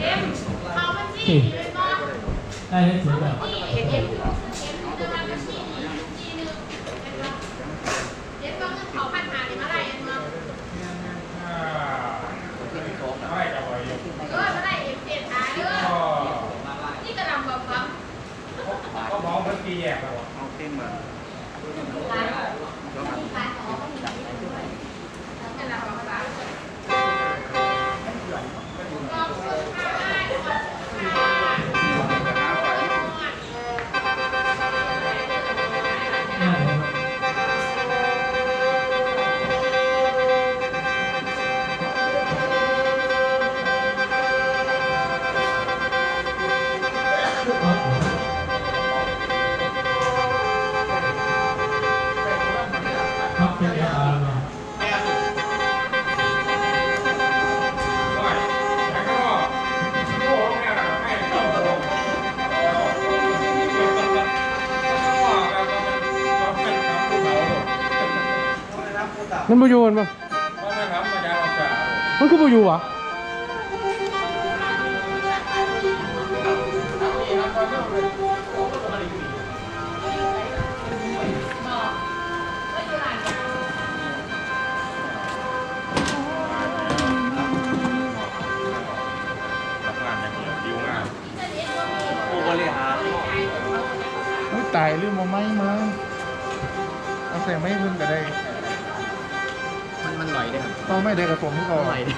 เอ็มเขามันจีเลยบ้างได้เลยถึงแบบเอ็มเอ็มจะมาเป็นจีจีนึงเป็นว่าเอ็มต้องเขาพันหาในเมื่อไรเอ็มมาไม่อร่อยเออเมื่อไรเอ็มเสียหายเด้อนี่กระดำแบบครับก็มองเมื่อกี้แยกแล้วเอาเต้นมา มันบ่อยู่มันบ่เพราะนะครับมายาเราจะมันคือบ่อยู่วะทำงานอย่างเดียวดิวงานผู้บริหารอุ้ยตายลืมเอาไม้มาเอาใส่ไม้เพิ่นก็ได้ ครับเอาไม่ได้กับผมก็หน่อยได้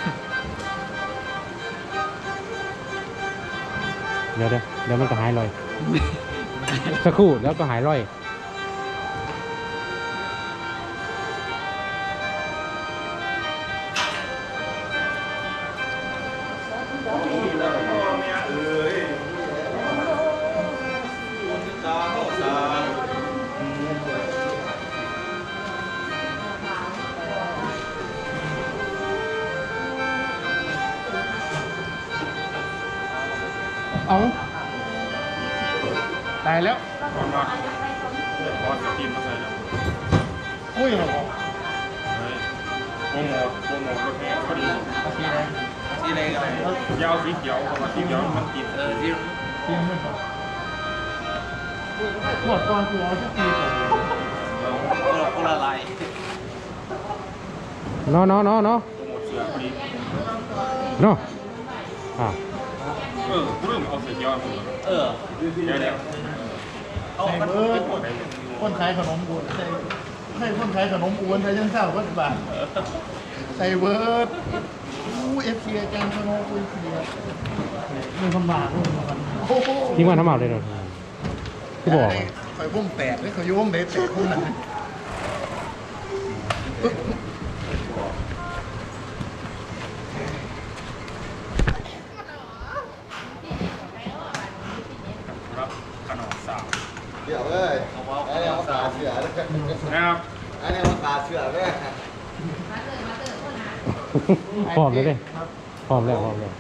เดี๋ยวเดี๋ยวเดี๋ยวมันก็หายลอย สักครู่แล้วก็หายลอย เอาตายแล้วก่อนว่าบอสกินมาใส่แล้วอุ้ยเหรอเฮ้ยโปรโมทโปรโมทรถแห่พอดีโอเคเลยที่อะไรกันยาวสีเขียวเพราะว่าสีเขียวมันกินเออที่เตรียมไว้ก่อนหมดก่อนกูเอาสักทีก่อนคนละคนละลายเนาะเนาะเนาะเนาะโปรโมทเสือพอดีเนาะอ่า เออเริ่มเอาสีเขียวมาเออเดี๋ยวเดี๋ยวเอาใส่มันเบิร์ดคนขายขนมอ้วนใส่ให้คนขายขนมอ้วนใส่ยังเศร้าก็บาทใส่เบิร์ดอู้เอฟซีอาจารย์ขนมคุยเสียมันลำบากเลยมันโอ้โหทิ้งมันทำเอาเลยเนาะที่บอกคอยพุ่งแตกเลยเขาโยงเด็ดแตกพุ่งนั้น ขนมสาวเดี๋ยวเอ้ยไอ้เนี่ยมาขาเสือเลยนะครับไอ้เนี่ยมาขาเสือเลยพร้อมเลยเด้พร้อมแล้วพร้อมแล้ว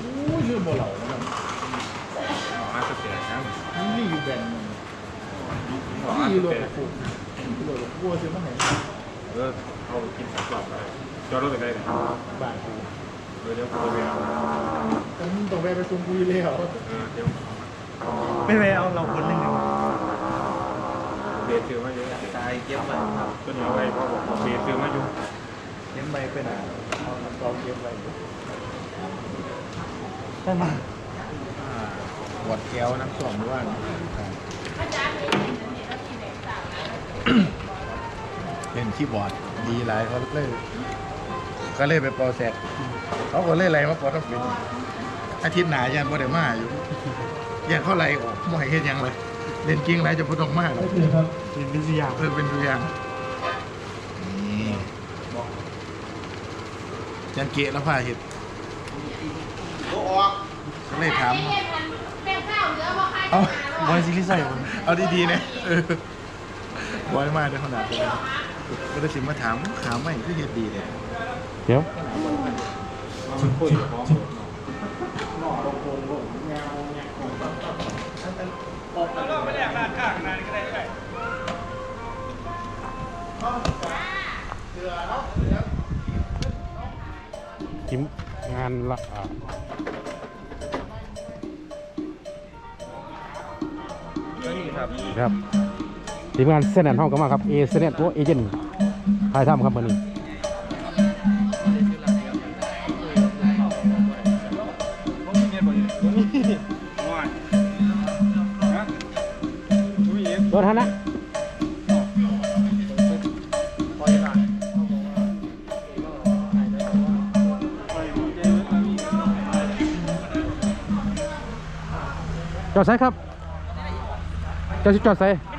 อู้ยืมบ่เหล่าแล้วมาสเตียครับนี่อยู่แบนด์นี่อยู่รถกระปุกรถกระปุกซื้อมาไหน เออเอากินสามกล่องได้จอดรถไปได้เลยบาทกูเออเดี๋ยวผมไปเอาต้องต้องไปไปซุ่มคุยเลยเหรอเออเดี๋ยวไม่ไปเอาเราคนหนึ่งเบียดซื้อมาเยอะตายเก็บไว้ต้นเหนียวไว้พราะผมเบียดซื้อมาอยู่เก็บไปไปไหนเอากองเก็บไปใช่ไหมปวดแก้วน้ำส้มหรือว่าอาจารย์เห็นเห็นแล้วทีไหนสาว เล่นคีย์บอร์ดดีหลายเขาเลยก็เลยไปเปอแซกเขาก็เลยไล่มาปอต้องเป็นอาทิตย์หนายันบ่ได้มาอยู่ยันเขาไล่ออกบ่ให้เฮ็ดหยังเลยเล่นจริงไรจะบ่ต้องมาหรอกก็คือครับเป็นตัวอย่างเออเป็นตัวอย่างนี่จันเกะแล้วพาเห็ดก็เลยถามแม่ข้าวเหลือบ่ใครเอาบอยสิริใส่เอาดีๆนะเออบอยมาได้ขนาดนี้ ก็ได้สิมาถามถามไม่คือเห็ดดีเลยเดี๋ยวมันคุยกับพ่อเราไม่ได้ราดข้างนานก็ได้เลยเอทีมงานละอ่านี่ครับ ครับ ทีมงานเซนแอนห้องก็มาครับเอเซนแอนตัวเอเจนต์ถ่ายทำครับวันนี้รถทันนะจอดใส่ครับจอดจอดใส่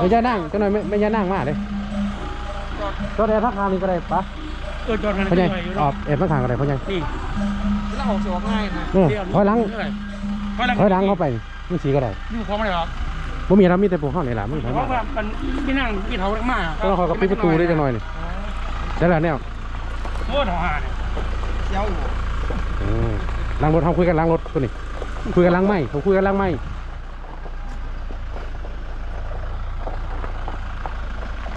ไม่ย่านั่งจังหน่อยไม่ไม่ย่านั่งมากเลยจอดแอร์พักทางนี้ก็ได้ปะเออจอดมันพ่อใหญ่อยู่ออกแอร์พักทางก็ได้พ่อใหญ่นี่แล้วออกสวง่ายนะเนี่ยถอยหลังถอยหลังถอยหลังเข้าไปนี่สีก็ได้อยู่พร้อมเลยเหรอบ่มีเรามีแต่พวกห้องนี่แหละมึงถอยเพมาราะว่ามันไม่นั่งกินเขามากก็คอยกับปิดประตูได้จังหน่อยนี่ได้แล้วเนี่ยโคตรหาเนี่ยเจ้าอืมล้างรถเขาคุยกันล้างรถตัวนี้คุยกันล้างไหมเขาคุยกันล้างไหม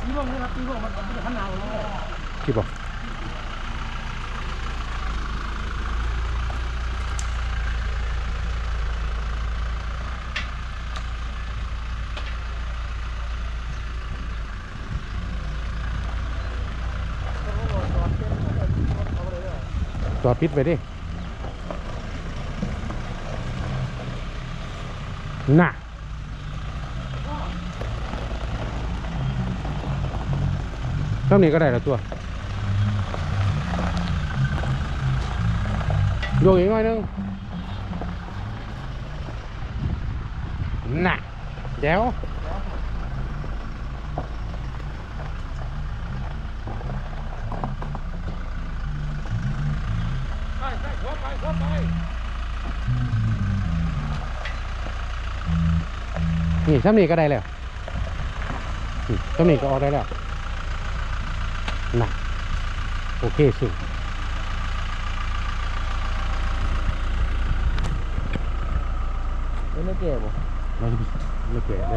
ที่พวกนี้ครับที่พวกมันมันจะพันนาวเลยคิดบอกจอดปิดไปดิน่ะ เท่านี้ก็ได้แล้วตัวโยกอีกหน่อยนึงน่ะเดี๋ยวไปไปหัวไปหัวไปนี่ซ้ำนี่ก็ได้แล้วซ้ำนี่ก็ออกได้แล้ว น่ะโอเคสุดไม่เก็บบ่เราจะไ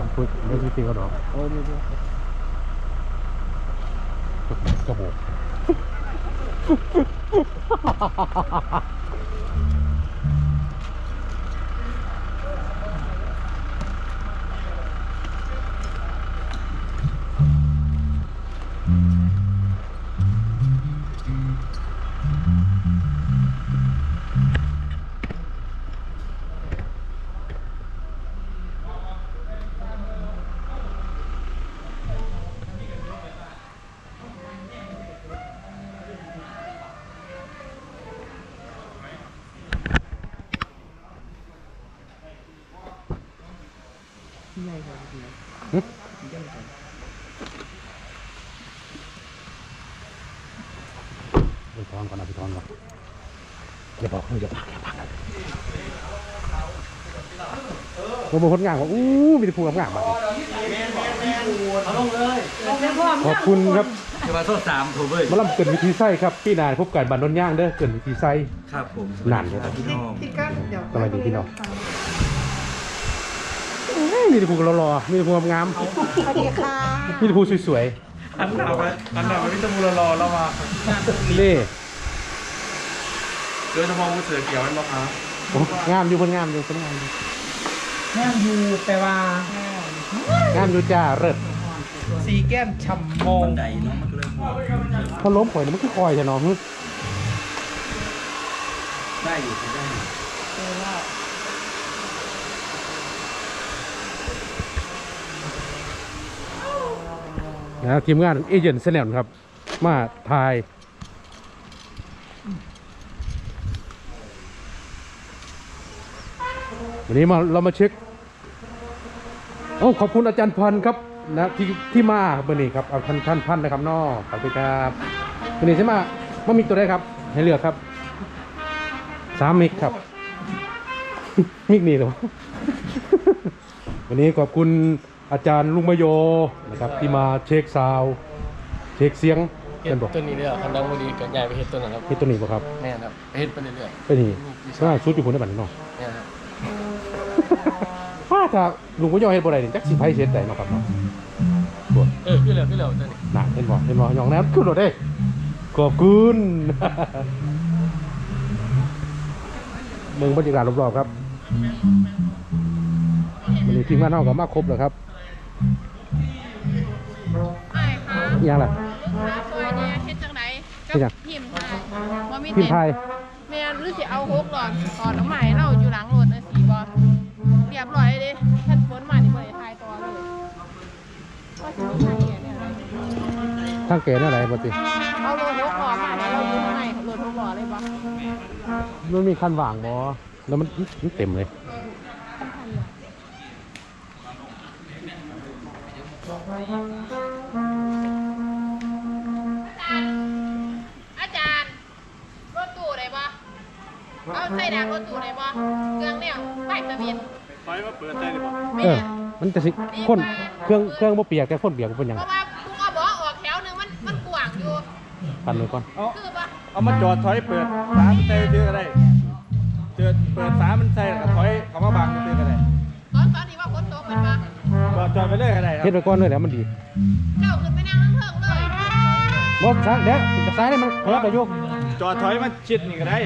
ไปทอนก่อนนะพี่ทอนก่อนอย่าบอกอย่าพักอย่าพักผมบอกคนงานบอกอู้มีแต่ผู้กับงานมาขอบคุณครับเทวาโซสามโทเบอร์มาลำเกินวิธีไส้ครับพี่นายพบกันบันนนย่างเด้อเกินวิธีไส้ครับผมนานเลยครับพี่น้องสวัสดีพี่น้องเอ้ย มีแต่ผู้รอๆมีแต่ผู้งามสวัสดีค่ะๆมีแต่ผู้สวยอันหนาวอันหนาวไม่ต้องมูรอเรามาๆนี่โดยเฉพาะผู้เสือเขียวนั่นปะครับโอ้งามอยู่คนงามอยู่คนงามอยู่แม่อยู่แต่ว่างามอยู่จ้าเริดสีแก้มฉ่ำมองบันไดเนาะมันก็เลยถ้าล้มข่อยนี่มันคือคอยใช่น้องได้อยู่ได้อยู่ นะทีมงานเอเจนต์เซนแนลครับ มาถ่ายวันนี้มาเรามาเช็คโอ้ขอบคุณอาจารย์พันธ์ครับนะที่ที่มาวันนี้ครับเอาท่านท่านพันธ์นะครับนอขอบคุณครับวันนี้ใช่ไหมว่ามีตัวได้ครับ ให้เลือกครับสามมิกครับ มิกนี่หรอวันนี้ขอบคุณ อาจารย์ลุงมโยนะครับที่มาเช็คซาวด์เช็คเสียงเฮ็กัดนบอกตัวนี้เด้อคันดังบ่ดีก็ย้ายไปเฮ็ดตัวนั้นครับที่ตัวนี้บ่ครับแม่นครับไปเฮ็ดไปเรื่อยไปนี่ก็ซุดอยู่คนในบ้านนี่เนาะๆเนี่ยครับป้าถ้าลุงมโยเฮ็ดบ่ได้นี่จักสิไผเฮ็ดได้เนาะครับเนาะบวเออขึ้นแล้วขึ้นแล้วตัวนี้น่ะเห็นบ่เห็นบ่หยองแนวขึ้นรถเด้ขอบคุณ เมืองบรรยากาศรอบๆครับวันนี้ทีมงานเฮาก็มาครบแล้วครับ ยังล่ะลูกค้าซอยเนี่ยเฮ็ดจังไดเฮ็ดจังพิมพ์ไทยบ่มีพิมพ์ไทยแม่นหรือสิเอาฮกหลอดตอนน้ำใหม่เราอยู่หลังรถนะสีบ่เรียบร้อยเลยเฮ็ดฝนมานี่บ่ได้ทายต่อเลยว่าสิมีทางแก่เนี่ยอะไรทางแก่นั่นอะไรบ่ติเอารถฮกหลอดมาเนี่ยเราอยู่ข้างในรถฮกหลอดเลยบ่มันมีคันว่างบ่แล้วมันมันเต็มเลย ใส่ดางรถตู้ได้บ่เครื่องเนี่ยไฟทะเบียนไฟมาเปิดได้หรือเปล่าแม่เออ มันจะสิคนเครื่องเครื่องบ่เปียกแต่คนเปียกเป็นหยังเพราะว่ากูเอาเบาะออกแถวหนึงมันมันกว้างอยู่กันเลยก่อนคือปะเอามาจอดถอยเปิดฝามันใส่ซื้อก็ได้เจอเปิดฝามันใส่แล้วก็ถอยเขามาบังซื้อก็ได้ตอนตอนนี้ว่าฝนตกเป็นปะจอดจอดไปเลยก็ได้ครับเฮ็ดไปก่อนเลยแหละมันดีเจ้าขึ้นไปนั่งข้างเทิงเลยบ่ซ้ายเดี๋ยวจะซ้ายได้มันขยับได้อยู่จอดถอยมาชิดนี่ก็ได้เ